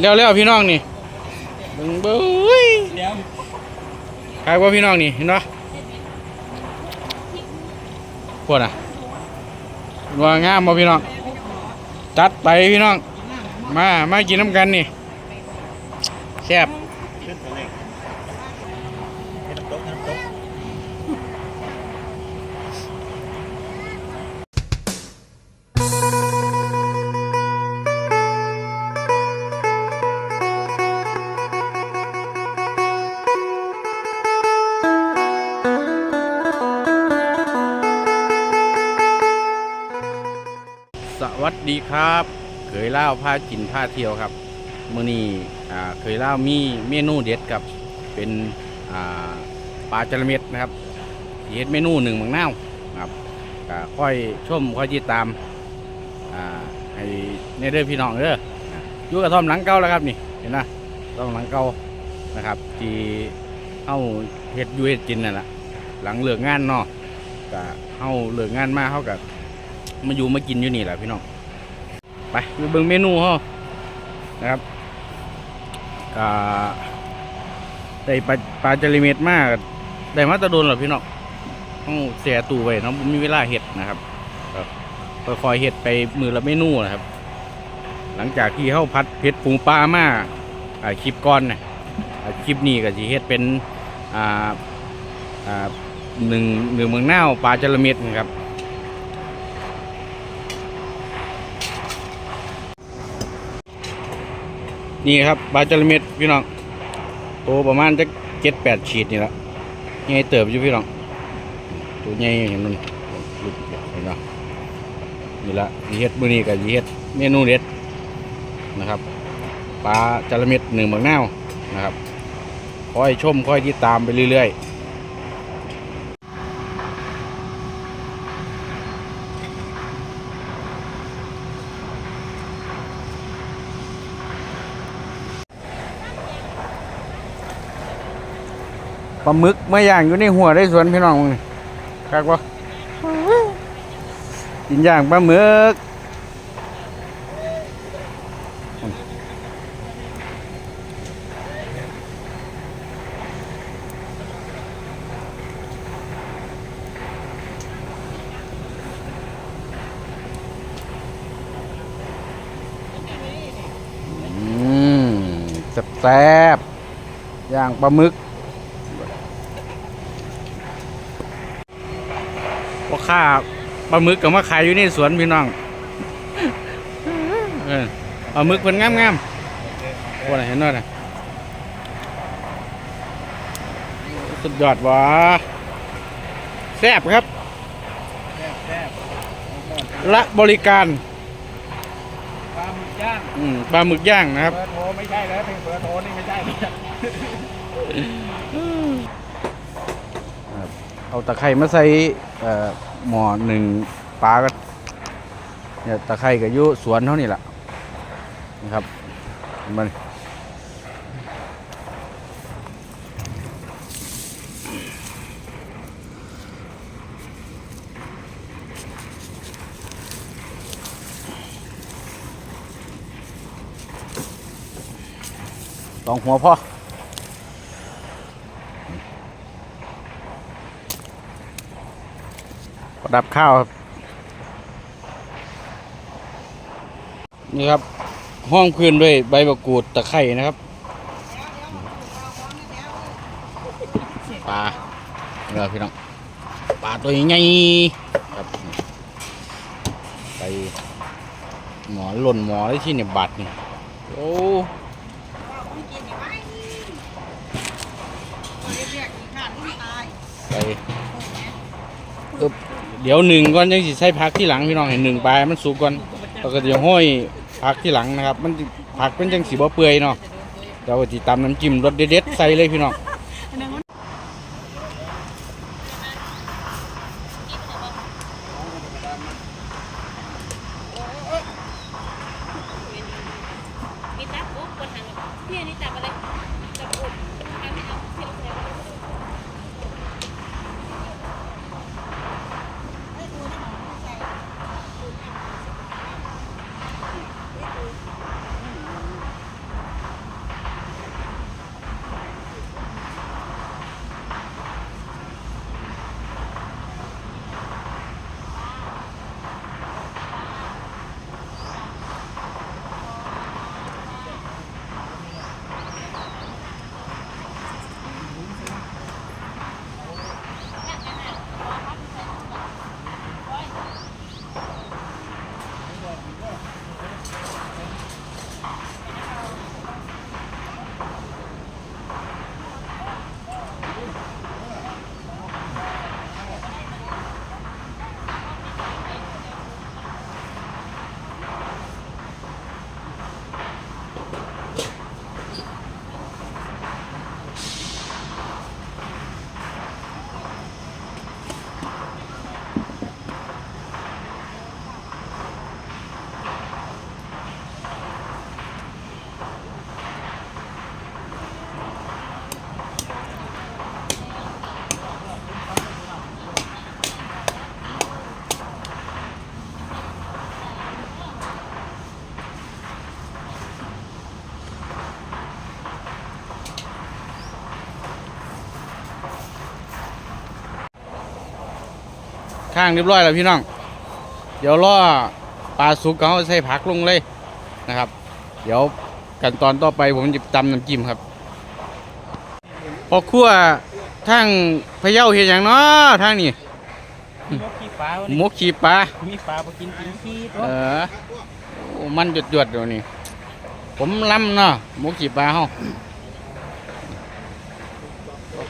แล้วแล้วพี่น้องนี่เบิ้งเบ้ยเดี๋ยวใครว่าพี่น้องนี่เห็นปะพวดอะว่างามบ่พี่น้องจัดไปพี่น้อง มา มากินน้ำกันนี่แซ่บ ครับ เคยเล่าพากินพาเที่ยวครับมื้อนี้เคยเล่ามีเมนูเด็ดครับเป็นปลาจระเม็ดนะครับเฮ็ดเมนูหนึ่งมังนาวครับค่อยชมค่อยติดตามให้ในเด้อพี่น้องเด้ออะยู่กับท่อมหลังเก่าแล้วครับนี่เห็นนะท่อมหลังเก่านะครับ ที่เฮาเฮ็ดอยู่เฮ็ดกินนั่นแหละหลังเลิกงานเนาะก็เฮาเลิกงานมาเฮาก็มาอยู่มากินอยู่นี่แหละพี่น้อง ไปไปเบิ่งเมนูเฮานะครับก็ได้ปลาปลาจริเม็ดมากได้มาตะโดนหรอพี่น้องต้องเสียตู้ไว้เนาะมีเวลาเห็ดนะครับก็คอยเห็ดไปมือละเมนูนะครับ หลังจากที่เฮาพัดเผ็ดปรุงปลามาคลิปก่อนนะอ่าคลิปนี้ก็สิเฮ็ดเป็นอ่าอ่าหนึ่งหนึ่งเมืองน่าวปลาจระเม็ดนะครับ นี่ครับปลาจระเม็ดพี่น้องโตประมาณจะเจ็ดแปดขีดนี่ละใหญ่เติบอยู่พี่น้องตัวใหญ่เห็นมันลูกเห็นปะนี่ละยีเฮ็ดมือนี้กับยีเฮ็ดเมนูเด็ดนะครับปลาจระเม็ดหนึ่งบางแนวนะครับคอยชมคอยที่ตามไปเรื่อยๆ ปลาหมึกมาย่างอยู่ในหัวได้สวนพี่น้องมึงนี่คักวะกินย่างปลาหมึกแซ่บย่างปลาหมึก ว่าข้าปลาหมึกกับมาขายอยู่ในสวนพี่น้องเออปลาหมึกเป็นงามๆว่าอะไรเห็นหน่อยนะสุดยอดวะแซ่บครับแซ่บแซ่บละบริการปลาหมึกย่างอืมปลาหมึกย่างนะครับเบอร์โทรไม่ใช่แล้วเป็นเบอร์โทรนี่ไม่ใช่เนี่ยเอาตะไคร้มาใส่เอ่อ หมอหนึ่งปลาก็เนี่ยตะไคร้ก็อยู่สวนเท่านี่แหละนะครับมันสองหัวพ่อ ประ ดับข้าวครับ นี่ครับ ห้องพื้นด้วยใบมะกรูดตะไคร่นะครับปลาเรือพี่น้องปลาตัวใหญ่ครับไปหมอหล่นหมอได้ที่เนี่ยบาดนี่โอ้ เดี๋ยวหนึ่งก่อนยังสิใช้พักที่หลังพี่น้องเห็นหนึ่งปลายมันสุกก่อนแล้วก็เดี๋ยวห้อยพักที่หลังนะครับ มันพักเป็นจังสีบ่เปื่อยเนาะเดี๋ยวก็ติตำน้ำจิ้มรสเด็ดๆใส่เลยพี่น้อง มีตับปุ๊บบนทางพี่อันนี้จับอะไรจับปุ๊บทางไม่เอาพี่เอาไปเลย อ ข้างเรียบร้อยแล้วพี่น้อง เดี๋ยวรอปลาสุกเขาใส่ผักลงเลยนะครับ เดี๋ยวขั้นตอนต่อไปผมจะตำน้ำจิ้มครับ พอครั่วทั้งพะเยาเห็นอย่างเนาะทางนี้มีนกขี้ปลาหมกขีปลามีปลาไปกินกินขี้ตัเอวอโอ้มันหยดหยดๆเดี๋ยวนี้ผมล้ำเนาะหมกขีปลาเฮา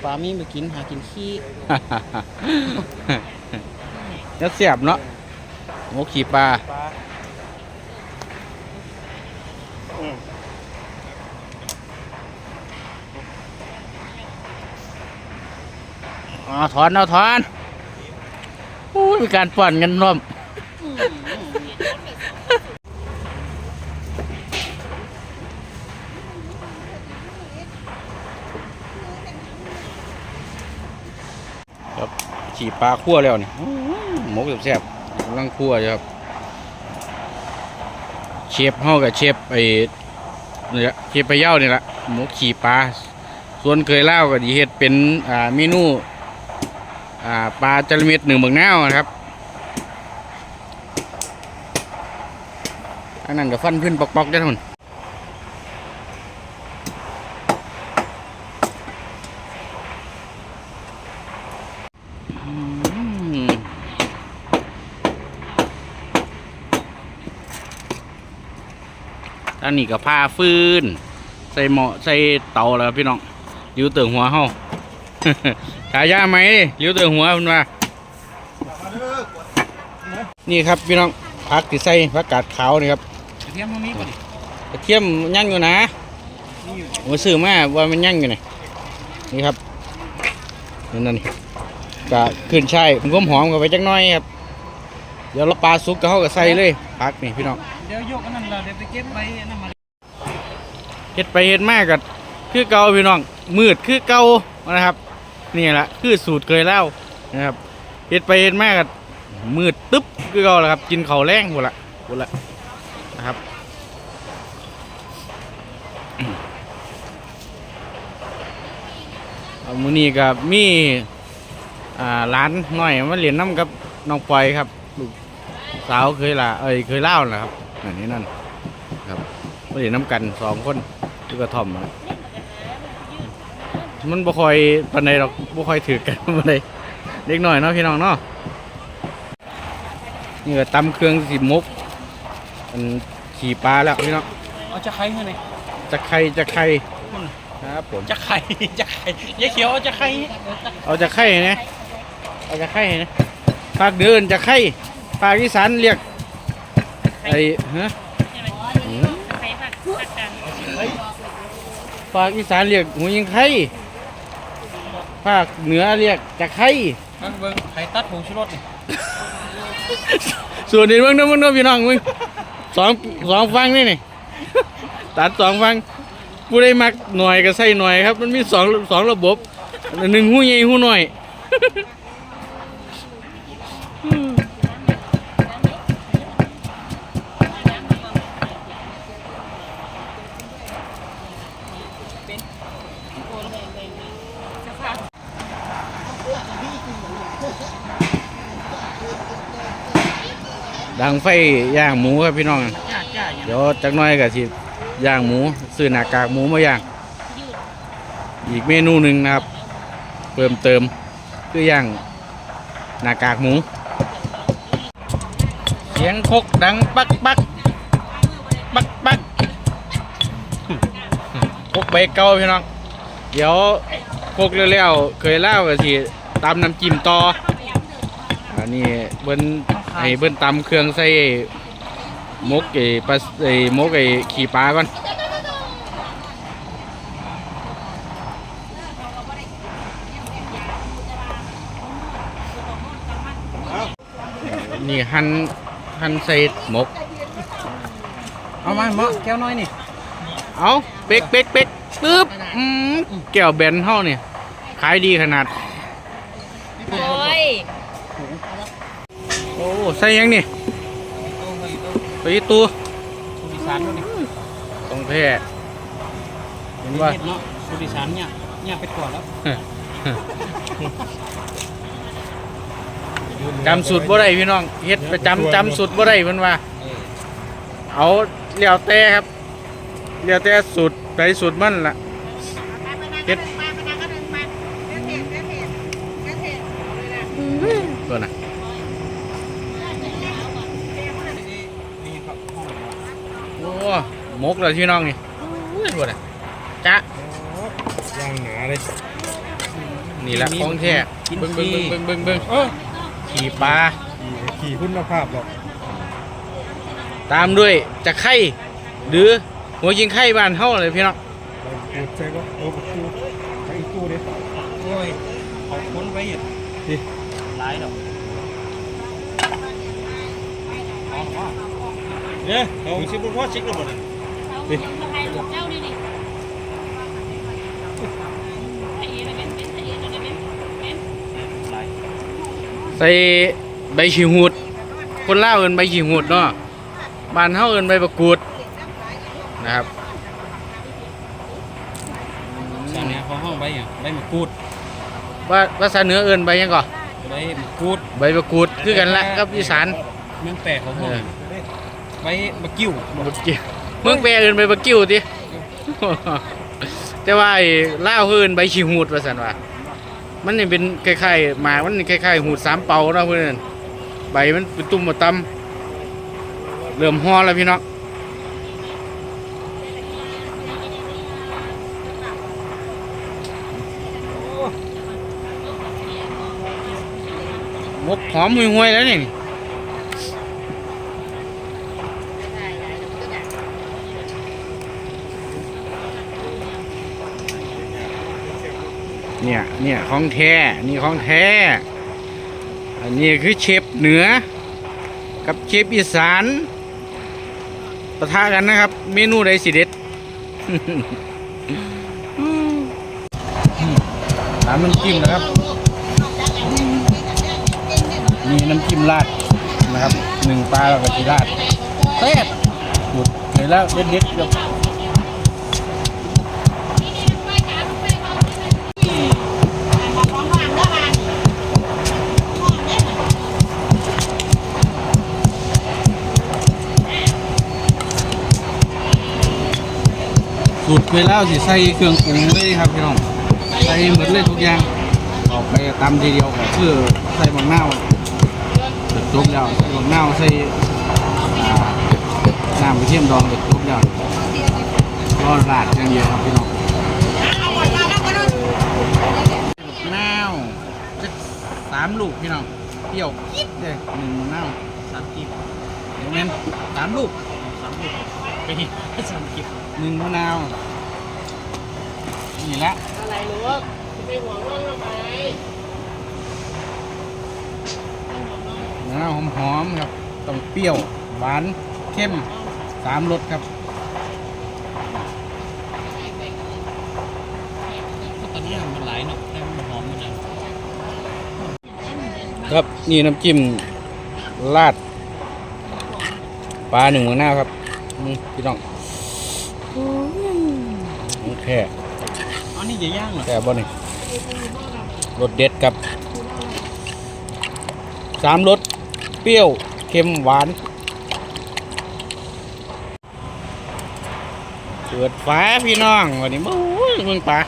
ปลามีไปกินหากินขี้ แล้วเสียบเนาะหมกขีปลาปลาอ๋อถอนเอาถอนอู้ยมีการป้อนกันร่วมครับขี่ปลาคั่วแล้วนี่อื้อ หมกแซ่บๆกำลังคั่วอยู่ครับ เชฟเฮากับเชฟไอ้นี่ละเชฟไปเย่านี่ละหมกขี่ปลาส่วนเคยเล่าก็ดีเฮ็ดเป็นอ่าเมนูอ่าปลาจระเม็ดหนึ่งเมืองนวนะครับอันนั้นก็ฟันพื้นปอกๆได้ทุน อันนี้ก็ผ้าฟืนใส่หม้อใส่เตาแล้วพี่น้องริ้วเติงหัวเฮาขายยาไหมริ้วเติงหัวคุณว่านี่ครับพี่น้องผักที่ใส่ผักกาดขาวนี่ครับกระเทียมมันมีป่ะนี่กระเทียมย่างอยู่นะมีอยู่ผมซื้อมาว่ามันย่างอยู่นี่นี่ครับนั่นนั่นก็ขึ้นใช่ผมก็หอมกันไปจักหน้อยครับ เดี๋ยวเราปลาสุกก็เขาก็ใส่เลยผักนี่พี่น้อง เดี๋ยวยกอันนั้นเราเดี๋ยวไปเก็บไว้อันนั่นมาเฮ็ดไปเฮ็ดมากกับคือเก่าพี่น้องมืดคือเก่านะครับนี่แหละคือสูตรเคยเล่านะครับเฮ็ดไปเฮ็ดมากกับมืดตึ๊บคือเก่าแหละครับ กินเข้าแรงหมดละหมดละนะครับเอามือนี้กับมีอ่าร้านหน่อยมาเรียนน้ำกับน้องปอยครับลูกสาวเคยล่ะเอ้ยเคยเล่านะครับ อันนี้นั่นครับมาเรียนน้ำกันสองคนที่กระท่อมนะมันบ่ค่อยปานใดหรอกบ่ค่อยถือกันปานใดเด็กหน่อยเนาะพี่น้องเนาะนี่ก็ตำเครื่องสิมุกอันขี่ปลาแล้วพี่น้องเอาจะไข่ให้หน่อยจะไข่จะไข่ครับผมจะไข่จะไข่ยายเขียวเอาจะไข่เอาจะไข่นะเอาจะไข่นะภาคเดินจะไข่ภาคอีสานเรียกไอ้ฮะใช่ไหมใครผักผักกันภาคอีสานเรียกหูยิงไข่ภาคเหนือเรียกจะไข่นั่งเบิ่งไข่ตัดผงชูรสนี่ส่วนนี้มึงนะมึงนะพี่น้องมึงสองสองฟังนี่นี่ตัดสองฟังผู้ได้มักหน่อยก็ใส่หน่อยครับ มันมีสองสองระบบหนึ่งหูใหญ่หูหน่อย ไฟย่างหมูครับพี่น้อง จ้าจ้าอย่างเดี๋ยวจักหน้อยก็สิย่างหมูซื้อหน้ากากหมูมาย่างอีกเมนูหนึ่งนะครับ เพิ่มเติมคือย่างหน้ากากหมู เสียงคกดังปักปักปักปักคกใบเก่าพี่น้อง เดี๋ยวคกเร็วๆเคยเล่าก็สิตามน้ำจิ้มต่ออันนี้เบิ้น ให้เบิ้นตำเครื่องใส่หมกไอ้ปลาไอ้หมกไอ้ขี่ปลาก่อนนี่หั่นหั่นใส่หมก เอามาเหมาะแก้วน้อยนี่ เอาเป๊กเป๊กเป๊กปึ๊บอืมแก้วแบนเท่าเนี่ยขายดีขนาด โอ้ย โอ้ ใส่หยังนี่โต้ไปโต้ไปอีตัวสุดิสานด้วยนี่ต้องแพ้เห็นว่าเฮ็ดเนาะสุดิสานเนี่ยเนี่ยไปก่อนแล้วเจำสูตรบ่ได้พี่น้องเฮ็ดประจำจำสูตรบ่ได้เพิ่นว่าเอาเลี้ยวแต่ครับเลี้ยวแต่สูตรไปสูตรมันล่ะเฮ็ด ตัวน่ะโอ้ มกเลยพี่น้องนี่โอ้ยตัวน่ะจ๊ะย่างหนาเลยนี่แหละของแท้เบิ่งเบิ่งเบิ่งเบิ่งเบิ่งเบิ่งขี่ปลาขี่ขี่คุณภาพหรอกตามด้วยจะไข่หรือหัวยิงไข่บ้านเฮาเลยพี่น้องเราปูดใช่ปะโอ้ปูดใช้อีกตู้ดิโอ้ยเขาค้นไว้อยู่ดิหลายดอกเนี่ยเราชิมบุญพ่อชิคเลยหมดเลย นี่นี่ไอ้เอ๋ไปเป็นเป็นไอ้เอ๋ไปเป็นเป็นหลายใส่ใบฉีหูด คนลาวเอิ้นใบฉีหูดเนาะบ้านเฮาเอิ้นใบประกูดนะครับตอนนี้เขาห้องใบอย่างใบมะกรูดว่าภาษาเหนือเอิ้นใบหยังก่อใบมะกรูดใบประกูดคือกันละกับอีสานเมืองแปะเขาห้องเออใบมะกิ้ว เมืองแปรเอิ้นใบบักกิ้วติแต่ว่าไอ้ลาวเขาเอิ้นใบฉีหูดว่าซั่นว่า มันนี่เป็นคล้ายๆหมามันนี่คล้ายๆหูดสามเป่าเนาะเพิ่นนใบมันเป็นตุ่มมาตำเริ่มฮอแล้วพี่น้องมกหอมห่วยๆแล้วนี่ เนี่ยเนี่ยของแท้ นี่ของแท้ อันนี้คือเชฟเหนือ กับเชฟอีสานปะทะกันนะครับ เมนูใดสิเด็ดตามน้ำจิ้มนะครับ มีน้ำจิ้มราดนะครับหนึ่งปลาแล้วก็จีราดเซ็ดหยุดเห็นแล้วเด็ดๆกับ สูตรเคยเล่าสิใส่เครื่องปรุงเลยครับพี่น้องใส่หมดเลยทุกอย่างออกไปตำทีเดียวก็คือใส่บางนาเสร็จจบแล้วใส่บางนาใส่น้ำกระเทียมดองเสร็จจบแล้วก็ราดอย่างเดียวครับพี่น้องนาจะสามลูกพี่น้องเปรี้ยวกิ๊ดเลยหนึ่งนาสามกิบเดี๋ยวแม่นสามลูกสามกิบไปสามกิบ หนึ่งมะนาว นี่ละอะไรลูกไปห่วงน้องทำไมมะนาวหอมๆครับ ต้องเปรี้ยว หวาน เข้มสามรสครับตอนนี้มันหลายเนาะแต่มันหอมมันนะครับ นี่น้ำจิ้มราดปลาหนึ่งมะนาวครับอืมพี่น้อง โอเคอันนี้จะย่างเหรอแต่บ่นี่รสเด็ดครับสามรสเปรี้ยวเค็มหวานเปิดฟ้าพี่น้องวันนี้โอ้ยเมืองปลา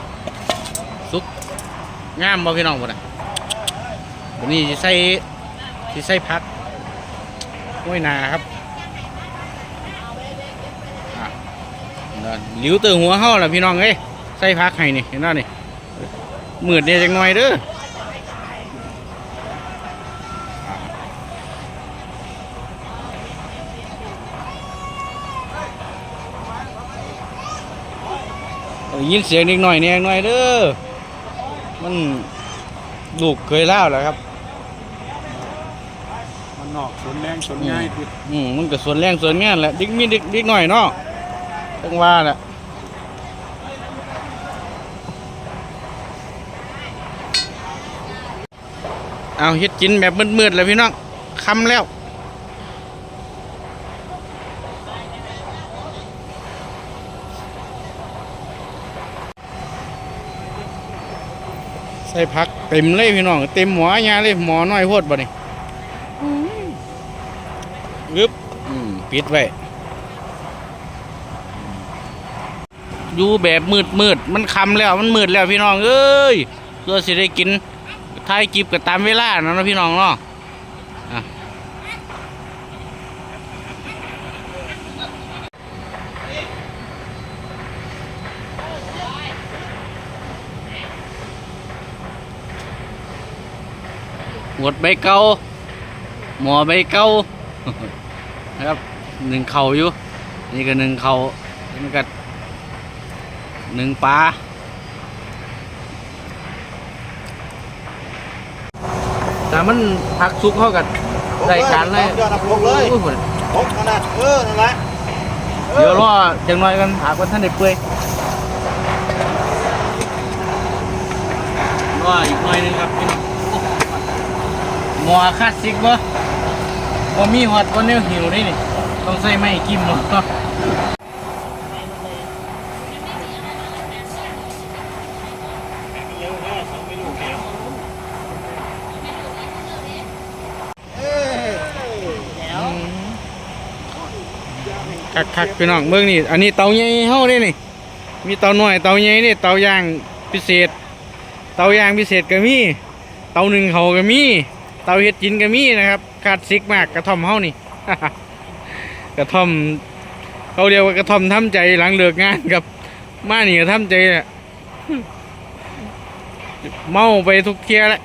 สุกงามบ่พี่น้องบ่น่ะวันนี้สิใส่สิใส่ผักห้วยนาครับอะนั่น หลิวเตือหัวเฮาล่ะพี่น้องเอ้ยใส่ผักให้นี่เห็นบ่นี่มืดเนี่ยจังหน่อยเด้ออะได้ยินเสียงนิดหน่อยเนี่ยหน่อยเด้อ มันลูกเคยเล่าแล้วครับ มันนอกสนแรงสนง่ายคืออืมมันก็ส่วนแรงส่วนงานแหละดิกมีดิกดิกหน่อยเนาะ ต้องว่าน่ะเอาเฮ็ดกินแบบมืดๆเลยพี่น้องคำแล้วใส่พักเต็มเลยพี่น้องเต็มหมอยาเลยหมอน้อยโคตรบ่นี่ยึบปิดไว้ อยู่แบบมืดมืดมันคำแล้วมันมืดแล้วพี่น้องเอ้ยเพื่อสิได้กินท้ายกิบกับตามเวลานะนะพี่น้องเนาะหมดใบเก่าหมอใบเก่านะครับหนึ่งเข่าอยู่ นี่ก็หนึ่งเข่านี่ก็ หนึ่งปลาแต่มันพักซุกเข้ากันรายการเลยยอดนับลงเลยโอ้โหพกนั่นน่ะเออนั่นแหละเดี๋ยวรอจังน้อยกันหากว่าท่านได้เปื่อยรออีกหน่อยหนึงครับพี่น้องหมอคลาสสิกบ่บ่มีฮอตบ่แนวหิวนี่นี่ต้องใส่ไม้กิ้มเนาะ คักคักพี่น้องเบิ่งนี่อันนี้เตาใหญ่เฮาเด้นี่ มีเตาหน้อยเตาใหญ่นี่เตาย่างพิเศษ เตาย่างพิเศษก็มี เตาหนึ่งเขาก็มี เตาเฮ็ดกินก็มีนะครับคลาดซิกมากกระท่อมเฮานี่กระท่อมเขาเรียกว่ากระท่อมทำใจหลังเลิกงานกับมานี่ก็ทำใจแหละเมาไปทุกเที่ยแหละ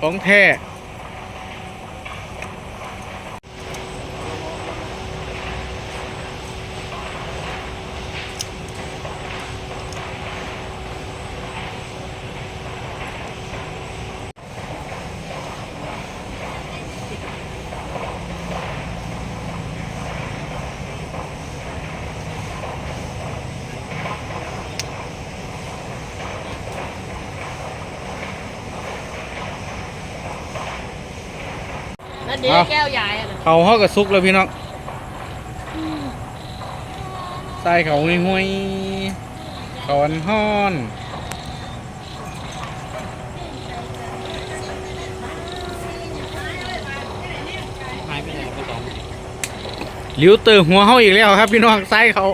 ของแท้ แล้วเดี๋ยว เอา แก้วใหญ่อะนะ เขาห่อกับซุกแล้วพี่น้องใส่เขาห้วยๆเขาอันห้อนหายไปไหนไปสองลิวเตอหัวเขาอีกแล้วครับพี่น้องใส่เขา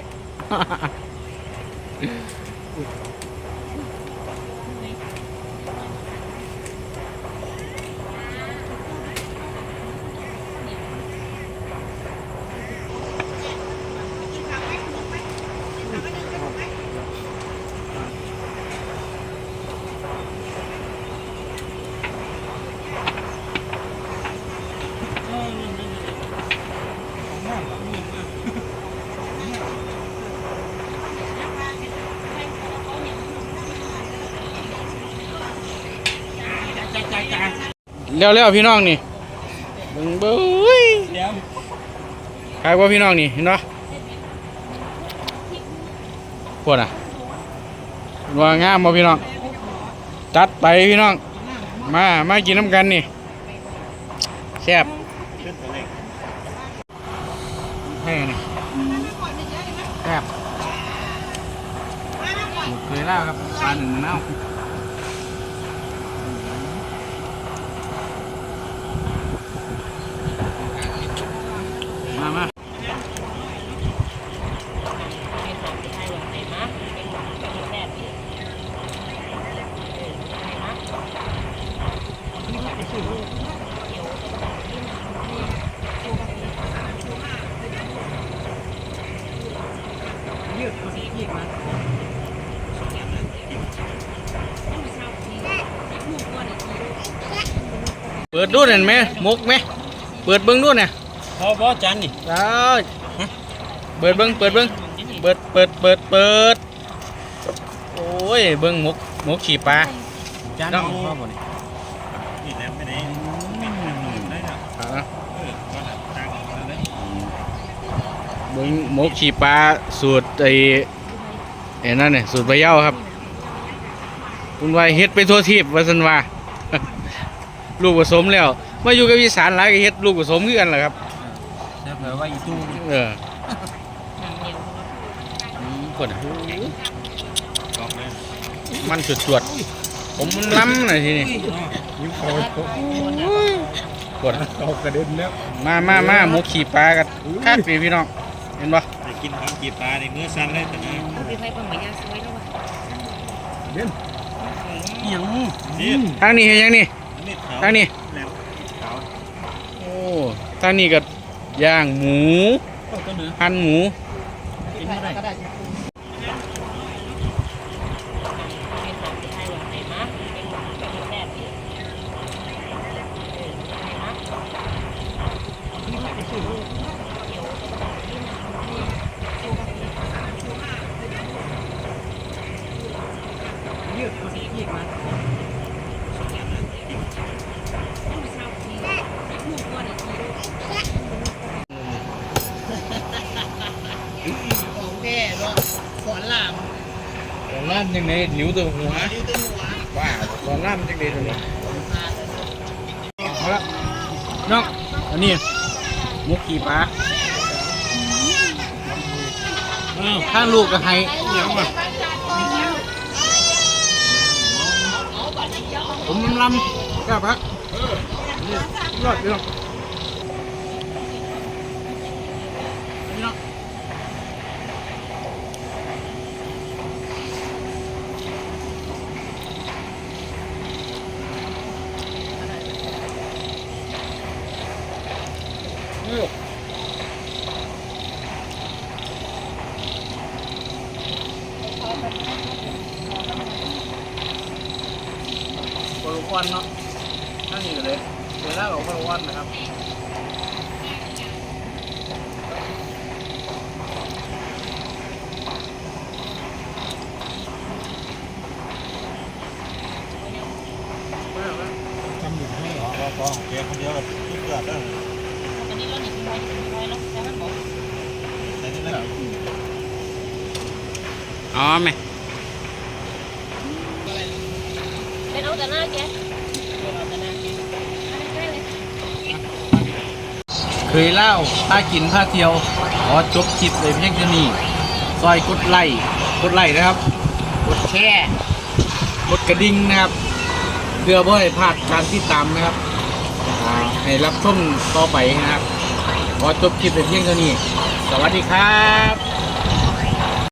แล้วแล้วพี่น้องนี่เบิ่งเบ้ยเดี๋ยวใครว่าพี่น้องนี่เห็นปะพวกน่ะว่างามบ่พี่น้อง จัดไปพี่น้อง มา มากินน้ำกันนี่แซ่บให้นี่แซ่บหมดเคยแล้วครับปลาหนึ่งเน่ามามา เปิ ดดูหน่อยไหมมุกไหมเปิดเบิ้งดูหน่อยพอบ่จานนี่ได้เปิดเบิ้งเปิดเบิ้งเปิดเปิดเปิดเปิดโอ้ยเบิ้งมุกมุกขี่ปลาจานน้นี่องพอบ่นี่นี่แล้วไม่ได้ได้น่ะอ่าเออก็น่ะตางกันเลยเบิ้งมุกขี่ปลาสูตรไอ้ไอ้นั่นเนี่ยสูตรใบเหย้าครับคุณว่าเฮ็ดไปทั่วทีบว่าสันว่า ลูกผสมแล้ว มาอยู่กับอีสานหลายก็เฮ็ดลูกผสมคือกันแหละครับเดี๋ยวเผื่อว่าอีตู้เอออืมคนอะกองเลยมันสุดจวดๆผมมันล้ำหน่อยทีนี้ยิ้มคอยกดเอากระเด็นแล้วมามามาหมูขี่ปลากันคาดปีพี่น้องเห็นปะไปกินของกีปลาในเนื้อสั้นเลยแต่นะเอาไปไฟเพิ่มหมายาซอยแล้วว่ะเด่นยังนี่ทางนี้เห็นยังนี่นี่เขา ทางนี้แหลมเขาโอ้ทางนี้ก็ย่างหมูก็เนื้อ หั่นหมู กินไม่ได้เป็นของไทยหวานไหนมะเป็นของแซ่บดีของแท้เนาะสอนลาม ตอนล่ามยังไง นิ้วตัวหัวว้าวตอนล่ามยังไงตัวนี้เอาละน้องอันนี้หมูขี่ปลาข้างลูกก็ให้ยังวะผมลำกับพักยอดพี่น้องพี่น้องนี่ บริวันเนาะนั่งอยู่เลยเดี๋ยวแรกของบริวันนะครับ ทำอยู่ให้ เหรอพอพอเกียร์คนเดียวทุกเกิดแล้วตอนนี้เราหนีไปไปแล้วแต่มันบอกใส่นี่แล้วอ๋อไหมเป็นเอาแต่หน้าแกเป็นเอาแต่หน้าแกอะไรเลยเคยเล่าถ้ากินถ้าเที่ยวขอจบคลิปเลยเพียงแค่นี้ซอยกดไลค์กดไลค์นะครับ กดแชร์กดกระดิ่งนะครับ เพื่อบ่ให้พลาดการติดตามนะครับอ่า ให้รับชมต่อไปนะครับ ขอจบคลิปเลยเพียงเท่านี้ สวัสดีครับ